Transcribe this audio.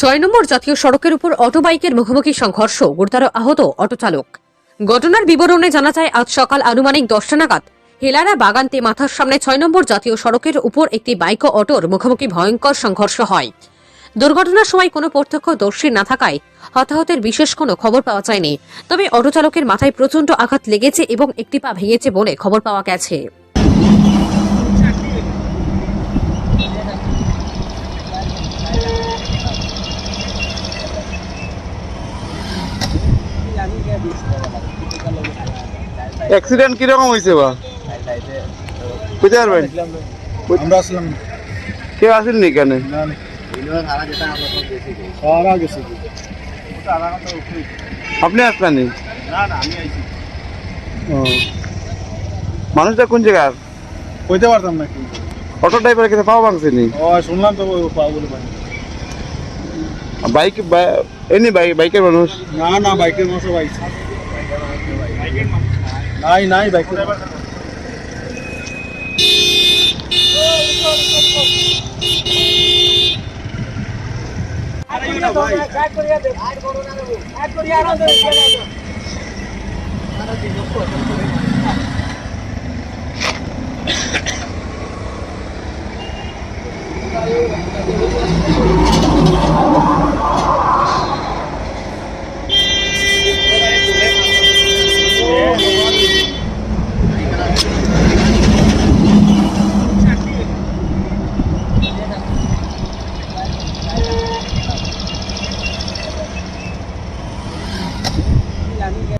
ছয় নম্বর জাতীয় সড়কের উপর অটো বাইকের মুখোমুখি সংঘর্ষ, গুরুতর আহত অটো চালক। ঘটনার বিবরণে জানা যায়, আজ সকাল আনুমানিক দশটা নাগাদ হেলারা বাগানতে মাথার সামনে ছয় নম্বর জাতীয় সড়কের উপর একটি বাইক ও অটোর মুখোমুখি ভয়ঙ্কর সংঘর্ষ হয়। দুর্ঘটনার সময় কোনো প্রত্যক্ষদর্শী না থাকায় হতাহতের বিশেষ কোনো খবর পাওয়া যায়নি। তবে অটো চালকের মাথায় প্রচণ্ড আঘাত লেগেছে এবং একটি পা ভেঙেছে বলে খবর পাওয়া গেছে। অ্যাক্সিডেন্ট কীরকম হয়েছে বা? বুঝতে পারবেন? আমরা আসলাম। কেউ আসেন নি কেন আপনি আসলেন। মানুষটা কোন জায়গার? কইতে পারতাম না অটো ড্রাইভার কিন্তু পাওয়া ভাঙছে নি ও শুনলাম তো ও পাও বলে বাইক এমনি বাইক বাইকের মানুষ? না না বাইকের মশো বাইক। নাই নাই বাইকের ও la.